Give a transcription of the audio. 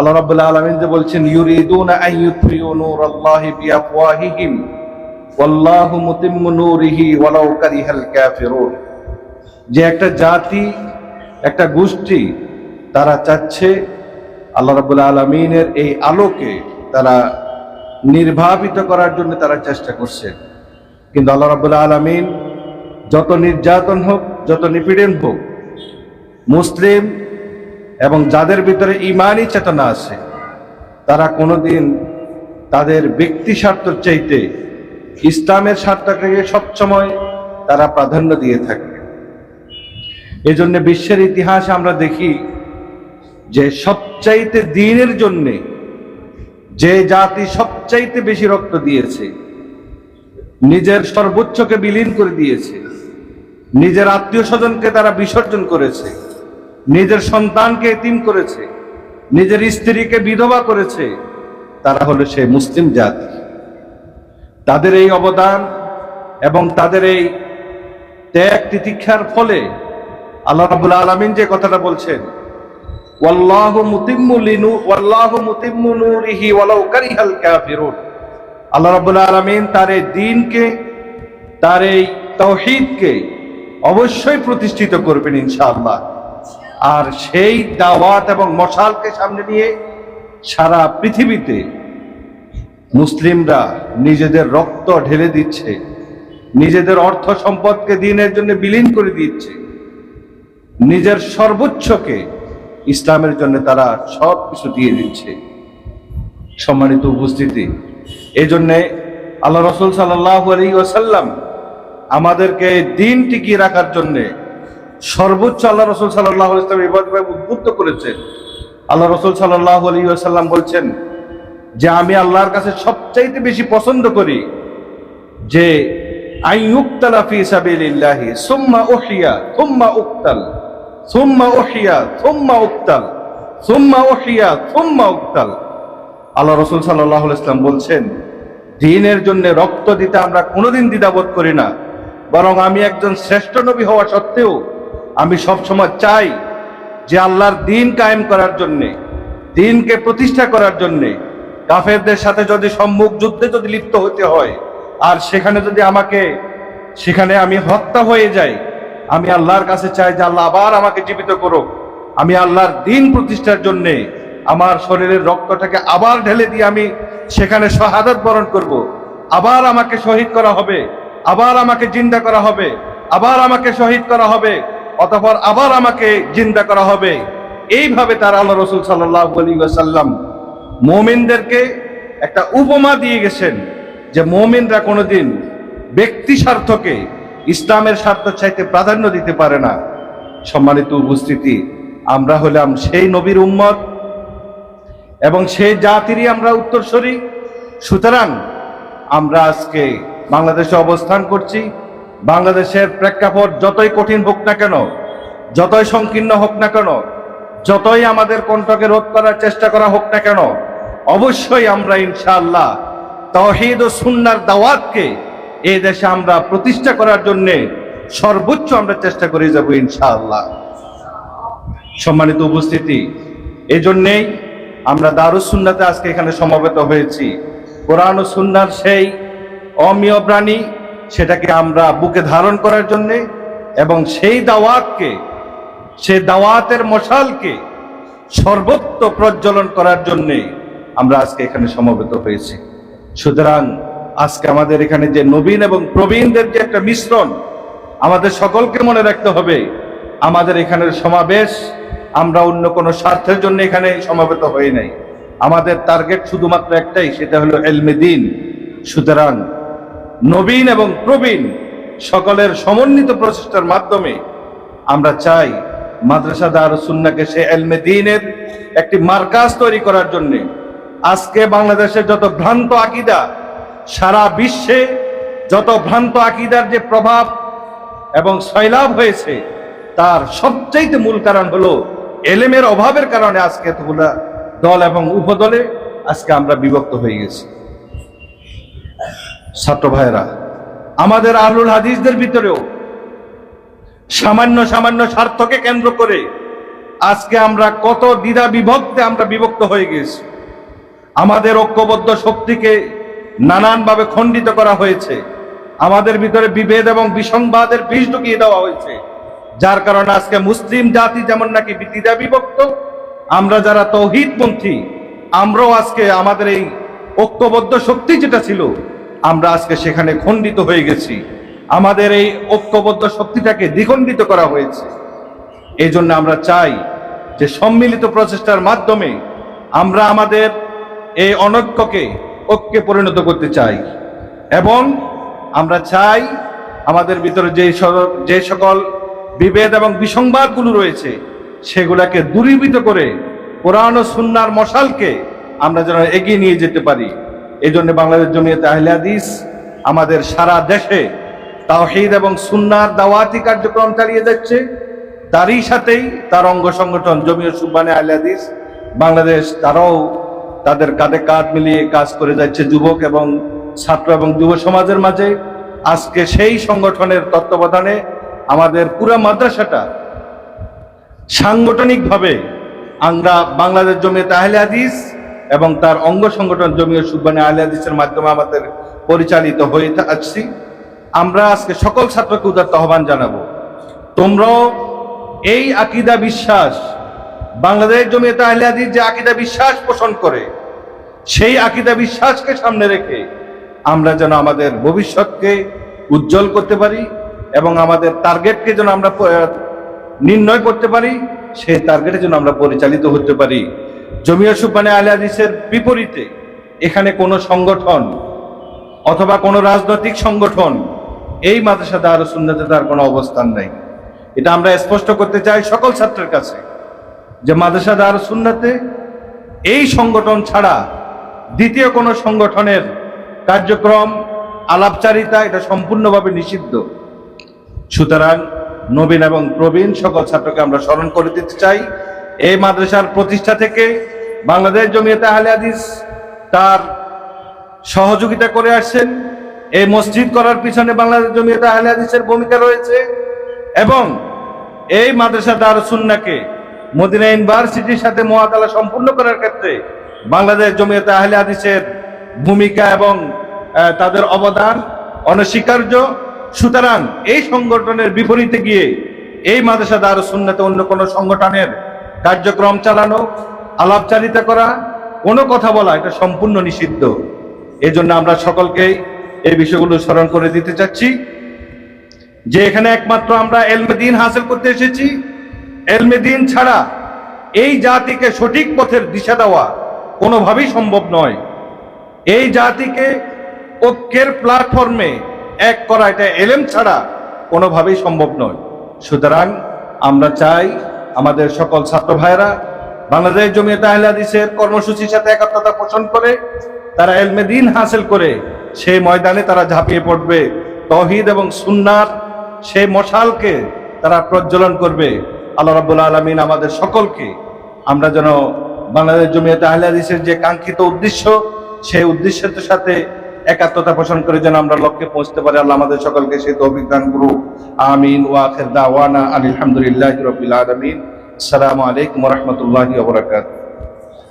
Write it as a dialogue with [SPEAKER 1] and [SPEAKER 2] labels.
[SPEAKER 1] আল্লাহ রাব্বুল আলামিন যে বলছেন, ইউরিদুনা আন ইউতফিউ নূরাল্লাহি বিআফওয়াহিহিম, ওয়াল্লাহু মুতিম্মু নূরিহি ওয়ালাউ কারিহাল কাফিরুন। যে একটা জাতি, একটা গোষ্ঠী তারা চাচ্ছে আল্লাহ রাব্বুল আলামিনের এই আলোকে তারা নির্ভাবিত করার জন্য তারা চেষ্টা করছে। কিন্তু আল্লাহ রাব্বুল আলামিন যত নির্যাতন হোক, যত নিপীড়ন হোক, মুসলিম এবং যাদের ভিতরে ইমানই চেতনা আছে, তারা কোনোদিন তাদের ব্যক্তি স্বার্থ চাইতে ইসলামের স্বার্থকে সবসময় তারা প্রাধান্য দিয়ে থাকে। এজন্য বিশ্বের ইতিহাসে আমরা দেখি যে সবচাইতে দিনের জন্যে যে জাতি সবচাইতে বেশি রক্ত দিয়েছে, নিজের সর্বোচ্চকে বিলীন করে দিয়েছে, নিজের আত্মীয় স্বজনকে তারা বিসর্জন করেছে নিজের সন্তানকে এতিম করেছে, নিজের স্ত্রীকে বিধবা করেছে, তারা হলো সে মুসলিম জাতি। তাদের এই অবদান এবং তাদের এই ত্যাগ তিতিক্ষার ফলে আল্লাহ রাবুল আলমিন যে কথাটা বলছেন আল্লাহ তার এই দ্বীনকে তার এই অবশ্যই প্রতিষ্ঠিত করবেন ইনশাআল্লাহ। আর সেই দাওয়াত এবং মশালকে সামনে নিয়ে সারা পৃথিবীতে মুসলিমরা নিজেদের রক্ত ঢেলে দিচ্ছে, নিজেদের অর্থ সম্পদকে দিনের জন্য বিলীন করে দিচ্ছে, নিজের সর্বোচ্চকে ইসলামের জন্য তারা সব কিছু দিয়ে দিচ্ছে। সম্মানিত উপস্থিতি এই জন্যে আল্লাহ রসুল সাল্লাহ আলী ওসাল্লাম আমাদেরকে দিন টিকিয়ে রাখার জন্যে সর্বোচ্চ আল্লাহ রসুল সাল্লাহ ইসলাম এভাবে উদ্বুদ্ধ করেছেন। আল্লাহ রসুল সাল্লাহ আলী বলছেন যে, আমি আল্লাহর কাছে সবচাইতে বেশি পছন্দ করি যে সুম্মা উক্তাল সুম্মা উক্তাল সুম্মা উক্তাল। আল্লাহ রসুল ইসলাম বলছেন, দিনের জন্য রক্ত দিতে আমরা কোনোদিন দ্বিধাবোধ করি না। বরং আমি একজন শ্রেষ্ঠ নবী হওয়া সত্ত্বেও আমি সবসময় চাই যে আল্লাহর দিন কায়েম করার জন্যে, দিনকে প্রতিষ্ঠা করার জন্যে, কাফেরদের সাথে যদি সম্মুখ যুদ্ধে যদি লিপ্ত হতে হয়, আর সেখানে যদি আমাকে, সেখানে আমি হত্যা হয়ে যাই, আমি আল্লাহর কাছে চাই যে আল্লাহ আবার আমাকে জীবিত করুক আমি আল্লাহর দিন প্রতিষ্ঠার জন্যে আমার শরীরের রক্তটাকে আবার ঢেলে দিয়ে আমি সেখানে শাহাদত বরণ করব। আবার আমাকে শহীদ করা হবে, আবার আমাকে জিন্দা করা হবে, আবার আমাকে শহীদ করা হবে অতঃপর আবার আমাকে জিন্দা করা হবে। এইভাবে তার আল্লাহ রসুল সাল্লাহ আলী সাল্লাম মোমিনদেরকে একটা উপমা দিয়ে গেছেন যে মোমিনরা কোনোদিন ব্যক্তি স্বার্থকে ইসলামের স্বার্থ চাইতে প্রাধান্য দিতে পারে না। সম্মানিত উপস্থিতি, আমরা হলাম সেই নবীর উম্মত এবং সেই জাতিরই আমরা উত্তরসরি সুতরাং আমরা আজকে বাংলাদেশে অবস্থান করছি। বাংলাদেশের প্রেক্ষাপট যতই কঠিন হোক না কেন, যতই সংকীর্ণ হোক না কেন, যতই আমাদের কণ্ঠকে রোধ করার চেষ্টা করা হোক না কেন, অবশ্যই আমরা ইনশাআল্লাহ তহিদ ও সুন্নার দাওয়াতকে এই দেশে আমরা প্রতিষ্ঠা করার জন্য সর্বোচ্চ আমরা চেষ্টা করে যাব ইনশাআল্লাহ। সম্মানিত উপস্থিতি এই জন্যেই আমরা দারুসুন্নাতে আজকে এখানে সমবেত হয়েছি। কোরআন ও সুন্নার সেই অমীয় প্রাণী সেটাকে আমরা বুকে ধারণ করার জন্যে এবং সেই দাওয়াতকে, সে দাওয়াতের মশালকে সর্বত্র প্রজ্বলন করার জন্যে আমরা আজকে এখানে সমবেত হয়েছি। সুতরাং আজকে আমাদের এখানে যে নবীন এবং প্রবীণদের যে একটা মিশ্রণ, আমাদের সকলকে মনে রাখতে হবে, আমাদের এখানের সমাবেশ আমরা অন্য কোনো স্বার্থের জন্য এখানে সমাবেত হই নাই। আমাদের টার্গেট শুধুমাত্র একটাই, সেটা হলো এলমেদিন সুতরাং নবীন এবং প্রবীণ সকলের সমন্বিত প্রচেষ্টার মাধ্যমে আমরা চাই মাদ্রাসা দার সুন্নাকে সে এলমে দিনের একটি মার্কাজ তৈরি করার জন্য আজকে বাংলাদেশের যত ভ্রান্ত আকিদা, সারা বিশ্বে যত ভ্রান্ত আকিদার যে প্রভাব এবং সয়লাভ হয়েছে, তার সবচাইতে মূল কারণ হলো এলেমের অভাবের কারণে আজকে এতগুলা দল এবং উপদলে আজকে আমরা বিভক্ত হয়ে গেছি। ছাত্র ভাইয়েরা, আমাদের আহলুল হাদিসদের ভিতরেও সামান্য সামান্য স্বার্থকে কেন্দ্র করে আজকে আমরা কত দ্বিধা বিভক্তে আমরা বিভক্ত হয়ে গেছি আমাদের ঐক্যবদ্ধ শক্তিকে নানানভাবে খণ্ডিত করা হয়েছে। আমাদের ভিতরে বিভেদ এবং বিসংবাদের বীজ ঢুকিয়ে দেওয়া হয়েছে। যার কারণে আজকে মুসলিম জাতি যেমন নাকি দ্বিধা বিভক্ত, আমরা যারা তৌহিদপন্থী, আমরাও আজকে আমাদের এই ঐক্যবদ্ধ শক্তি যেটা ছিল আমরা আজকে সেখানে খণ্ডিত হয়ে গেছি। আমাদের এই ঐক্যবদ্ধ শক্তিটাকে দ্বিখণ্ডিত করা হয়েছে। এই জন্য আমরা চাই যে সম্মিলিত প্রচেষ্টার মাধ্যমে আমরা আমাদের এই অনৈক্যকে ঐক্যে পরিণত করতে চাই এবং আমরা চাই আমাদের ভিতরে যে যে সকল বিভেদ এবং বিসংবাদগুলো রয়েছে, সেগুলাকে দূরীভূত করে কোরআন সুন্নার মশালকে আমরা যেন এগিয়ে নিয়ে যেতে পারি। এই জন্য বাংলাদেশ জমিয়ত আহলে আমাদের সারা দেশে তাওহীদ এবং সুন্নার দাওয়াতি কার্যক্রম চালিয়ে যাচ্ছে। তারই সাথেই তার অঙ্গ সংগঠন জমিয়ত সুবানে আহলে বাংলাদেশ তারাও তাদের কাঁধে কাঁধ মিলিয়ে কাজ করে যাচ্ছে যুবক এবং ছাত্র এবং যুব সমাজের মাঝে। আজকে সেই সংগঠনের তত্ত্বাবধানে আমাদের পুরো মাদ্রাসাটা সাংগঠনিকভাবে আমরা বাংলাদেশ জমিয়ত আহলে এবং তার অঙ্গ সংগঠন জমিয়ত সুবানে আহলে হাদিসের মাধ্যমে আমাদের পরিচালিত হয়ে আসছি। আমরা আজকে সকল ছাত্রকে উদার্ত আহ্বান জানাব। তোমরাও এই আকিদা বিশ্বাস, বাংলাদেশ জমিয়ত আহলে যে আকিদা বিশ্বাস পোষণ করে, সেই আকিদা বিশ্বাসকে সামনে রেখে আমরা যেন আমাদের ভবিষ্যৎকে উজ্জ্বল করতে পারি এবং আমাদের টার্গেটকে যেন আমরা নির্ণয় করতে পারি, সেই টার্গেটে যেন আমরা পরিচালিত হতে পারি। জমিয়া সুবানে আলী হাদিসের বিপরীতে এখানে কোনো সংগঠন অথবা কোনো রাজনৈতিক সংগঠন এই মাদ্রাসা দার সুন্নতে তার কোনো অবস্থান নাই। এটা আমরা স্পষ্ট করতে চাই সকল ছাত্রের কাছে যে মাদ্রাসা দার সুন্নাতে এই সংগঠন ছাড়া দ্বিতীয় কোনো সংগঠনের কার্যক্রম, আলাপচারিতা এটা সম্পূর্ণভাবে নিষিদ্ধ। সুতরাং নবীন এবং প্রবীণ সকল ছাত্রকে আমরা স্মরণ করে দিতে চাই। এই মাদ্রাসার প্রতিষ্ঠা থেকে বাংলাদেশ জমিয়তে আহলে হাদিস তার সহযোগিতা করে আসছেন। এই মসজিদ করার পিছনে বাংলাদেশ জমিয়তে আহলে হাদিসের ভূমিকা রয়েছে এবং এই মাদ্রাসা দারুসুন্নাকে মদিনা ইউনিভার্সিটির সাথে মহাতালা সম্পূর্ণ করার ক্ষেত্রে বাংলাদেশ জমিয়তে আহলে হাদিসের ভূমিকা এবং তাদের অবদান অনস্বীকার্য। সুতরাং এই সংগঠনের বিপরীতে গিয়ে এই মাদ্রাসা দারুসুন্নাতে অন্য কোনো সংগঠনের কার্যক্রম চালানো, আলাপচারিতা করা, কোনো কথা বলা, এটা সম্পূর্ণ নিষিদ্ধ। এই জন্য আমরা সকলকে এই বিষয়গুলো স্মরণ করে দিতে চাচ্ছি। যে এখানে একমাত্র আমরা এলমেদিন হাসিল করতে এসেছি এলমেদিন ছাড়া এই জাতিকে সঠিক পথের দিশা দেওয়া কোনোভাবেই সম্ভব নয়। এই জাতিকে ঐক্যের প্ল্যাটফর্মে এক করা, এটা এলেম ছাড়া কোনোভাবেই সম্ভব নয়। সুতরাং আমরা চাই আমাদের সকল ছাত্র ভাইরা বাংলাদেশ জমিয়ত আহলে হাদিসের কর্মসূচির সাথে একাত্মতা পোষণ করে তারা এলমে দিন হাসিল করে সেই ময়দানে তারা ঝাঁপিয়ে পড়বে। তহিদ এবং সুন্নার সেই মশালকে তারা প্রজ্বলন করবে। আল্লাহ রাব্বুল আলমিন আমাদের সকলকে, আমরা যেন বাংলাদেশ জমিয়ত আহলে যে কাঙ্ক্ষিত উদ্দেশ্য, সেই উদ্দেশ্যের সাথে একাত্মতা পোষণ করে যেন আমরা লক্ষ্যে পৌঁছতে পারি। আল্লাহ আমাদের সকলকে সে তৌফিক দান করুক। আমিন। ওয়া আখির দাওয়ানা আলহামদুলিল্লাহ রবিল আলমিন। আসসালামু আলাইকুম রহমতুল্লাহ